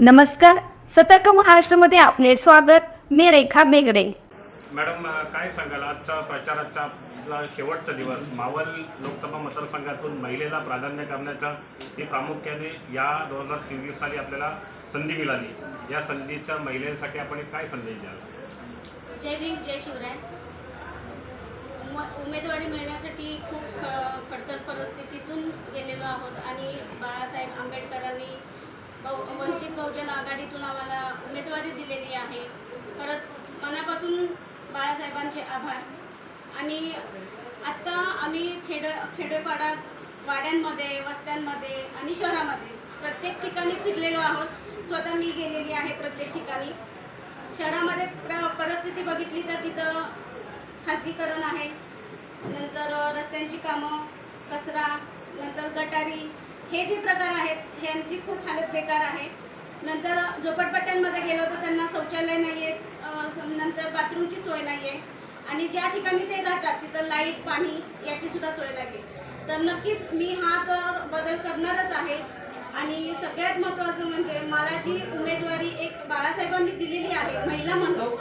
नमस्कार सतर्क महाराष्ट्रामध्ये आपले स्वागत. मी रेखा बेगडे. मॅडम काय सांगाल? आजचा प्रचाराचा आपला शेवटचा दिवस. मावळ लोकसभा मतदारसंघातून महिलेला प्राधान्य करण्याचा ही प्रामुख्याने या दोन हजार चोवीस साली आपल्याला संधी मिळाली. या संधीच्या महिलांसाठी आपण काय संदेश द्याल? जय भीम जय शिवराय. उम उमेदवारी मिळण्यासाठी खूप खडतर परिस्थितीतून गेलेलो आहोत आणि बाळासाहेब आंबेडकरांनी बहु वंचित बहुजन आघाडीतून आम्हाला उमेदवारी दिलेली आहे. खरंच मनापासून बाळासाहेबांचे आभार. आणि आत्ता आम्ही खेड खेडेपाडात वाड्यांमध्ये वस्त्यांमध्ये आणि शहरामध्ये प्रत्येक ठिकाणी फिरलेलो आहोत. स्वतः मी गेलेली आहे प्रत्येक ठिकाणी. शहरामध्ये प्र परिस्थिती बघितली तर तिथं खाजगीकरण आहे. नंतर रस्त्यांची कामं कचरा नंतर गटारी हे जे प्रकार आहेत ह्यांची खूप हालत बेकार आहे. नंतर झोपडपट्ट्यांमध्ये गेलो तर त्यांना शौचालय नाही आहेत नंतर बाथरूमची सोय नाही आहे आणि ज्या ठिकाणी ते राहतात तिथं लाइट पाणी याची सुद्धा सोय नाही तर नक्कीच मी हा तर बदल करणारच आहे. आणि सगळ्यात महत्त्वाचं म्हणजे मला जी उमेदवारी एक बाळासाहेबांनी दिलेली आहे महिला म्हणून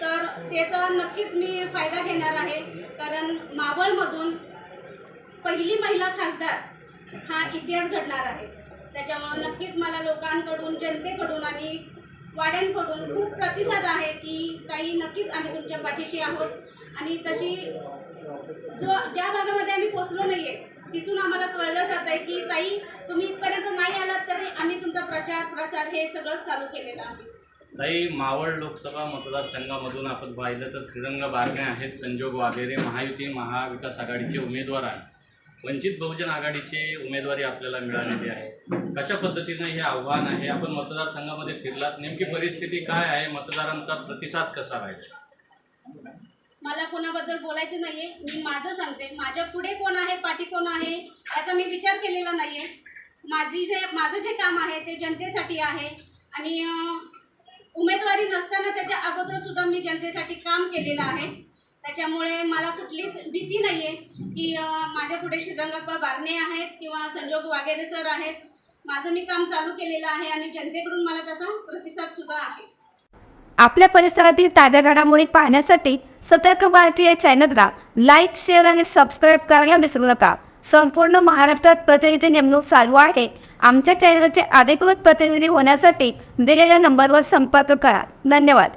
तर त्याचा नक्कीच मी फायदा घेणार आहे. कारण मावळमधून पहिली महिला खासदार हा इतिहास घडणार आहे. त्याच्यामुळं नक्कीच मला लोकांकडून जनतेकडून आणि वाड्यांकडून खूप प्रतिसाद आहे की ताई नक्कीच आम्ही तुमच्या पाठीशी आहोत. आणि तशी जो ज्या भागामध्ये आम्ही पोचलो नाही आहे तिथून आम्हाला कळलं जात आहे की ताई तुम्ही इथपर्यंत नाही आलात तरी आम्ही तुमचा प्रचार प्रसार हे सगळं चालू केलेलं आहे. ताई मावळ लोकसभा मतदारसंघामधून आपण पाहिलं तर श्रीरंग बारणे आहेत संजोग वागेरे महायुती महाविकास आघाडीचे उमेदवार आहेत. वंचित बहुजन आघाडीचे उमेदवारी आपल्याला मिळालेली आहे. कशा पद्धतीनं हे आव्हान आहे? आपण मतदारसंघामध्ये फिरलात. नेमकी परिस्थिती काय आहे? मतदारांचा प्रतिसाद कसा राहील? मला कोणाबद्दल बोलायचं नाहीये. मी माझं सांगते. माझ्या पुढे कोण आहे? पाठी कोण आहे? याचा मी विचार केलेला नाहीये. माझी जे माझं जे काम आहे ते जनतेसाठी आहे. आणि उमेदवारी नसताना त्याच्या अगोदर सुद्धा मी जनतेसाठी काम केलेलं आहे. त्याच्यामुळे मला कुठलीच भीती नाही आहे की माझ्या पुढे श्रीरंगप्पा बारणे आहेत किंवा संजोग वागेरे सर आहेत. माझं मी काम चालू केलेलं आहे आणि जनतेकडून मला तसा प्रतिसाद सुद्धा आहे. आपल्या परिसरातील ताज्या घडामोडी पाहण्यासाठी सतर्क भारती या चॅनलला लाईक शेअर आणि सबस्क्राईब करायला विसरू नका. संपूर्ण महाराष्ट्रात प्रतिनिधी नेमणूक चालू आहे. आमच्या चॅनलचे अधिकृत प्रतिनिधी होण्यासाठी दिलेल्या नंबरवर संपर्क करा. धन्यवाद.